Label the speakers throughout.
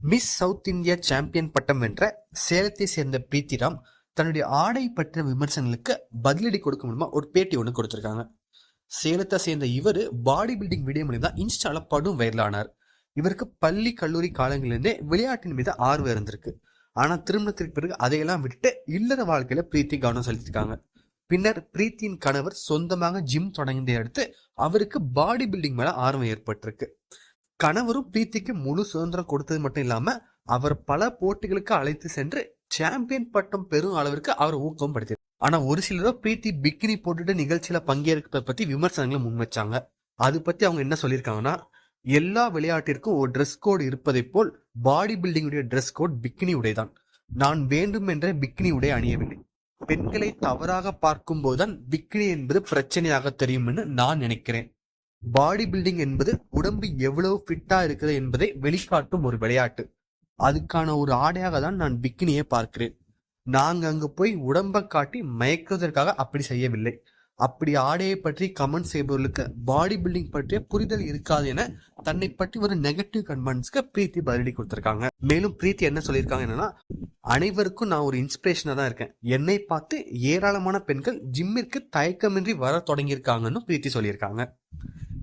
Speaker 1: Miss south India champion பட்டம் வென்ற சேலத்தை சேர்ந்த பிரீத்திராம் தன்னுடைய ஆடை பற்றின விமர்சனங்களுக்கு பதிலடி கொடுக்க முடியுமா ஒரு பேட்டி ஒன்று கொடுத்துருக்காங்க. சேலத்தை சேர்ந்த இவர் பாடி பில்டிங் வீடியோ மூலியம் தான் இன்ஸ்டால படும் வைரலானார். இவருக்கு பள்ளி கல்லூரி காலங்களிலிருந்தே விளையாட்டின் மீது ஆர்வம் இருந்திருக்கு. ஆனால் திருமணத்திற்கு பிறகு அதையெல்லாம் விட்டுட்டு இல்லற வாழ்க்கையில பிரீத்தி கவனம் செலுத்திருக்காங்க. பின்னர் பிரீத்தியின் கணவர் சொந்தமாக ஜிம் தொடங்கியதை அடுத்து அவருக்கு பாடி பில்டிங் மேல ஆர்வம் ஏற்பட்டிருக்கு. கணவரும் பிரீத்திக்கு முழு சுதந்திரம் கொடுத்தது மட்டும் இல்லாம அவர் பல போட்டிகளுக்கு அழைத்து சென்று சாம்பியன் பட்டம் பெரும் அளவிற்கு அவர் ஊக்கம் படுத்தினார் ஆனா ஒரு சிலரோ பிரீத்தி பிக்கினி போட்டுட்டு நிகழ்ச்சியில பங்கேற்கிறத பத்தி விமர்சனங்களை முன்வச்சாங்க அது பத்தி அவங்க என்ன சொல்லியிருக்காங்கன்னா எல்லா விளையாட்டிற்கும் ஒரு ட்ரெஸ் கோட் இருப்பதை போல் பாடி பில்டிங்குடைய ட்ரெஸ் கோட் பிக்கினி உடைதான் நான் வேண்டும் என்ற பிக்கினி உடை அணியவில்லை. பெண்களை தவறாக பார்க்கும் போதுதான் பிக்கினி என்பது பிரச்சனையாக தெரியும் என்று நான் நினைக்கிறேன். பாடி பில்டிங் என்பது உடம்பு எவ்வளவு ஃபிட்டா இருக்குது என்பதை வெளிக்காட்டும் ஒரு விளையாட்டு. அதுக்கான ஒரு ஆடையாக தான் நான் பிக்கினியை பார்க்கிறேன். நாங்க அங்க போய் உடம்பை காட்டி மயக்குவதற்காக அப்படி செய்யவில்லை. அப்படி ஆடையை பற்றி கமெண்ட் செய்பவர்களுக்கு பாடி பில்டிங் பற்றிய புரிதல் இருக்காது என தன்னை பற்றி ஒரு நெகட்டிவ் கமெண்ட்ஸ்க்கு பிரீத்தி பதிலடி கொடுத்திருக்காங்க. மேலும் பிரீத்தி என்ன சொல்லியிருக்காங்க என்னன்னா அனைவருக்கும் நான் ஒரு இன்ஸ்பிரேஷனா தான் இருக்கேன். என்னை பார்த்து ஏராளமான பெண்கள் ஜிம்மிற்கு தயக்கமின்றி வர தொடங்கியிருக்காங்கன்னு பிரீத்தி சொல்லியிருக்காங்க.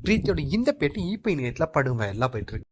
Speaker 1: பிரீத்தியோட இந்த பேட்டி ஈப்பை நேரத்தில் படுங்க. எல்லாம் போயிட்டு இருக்கு.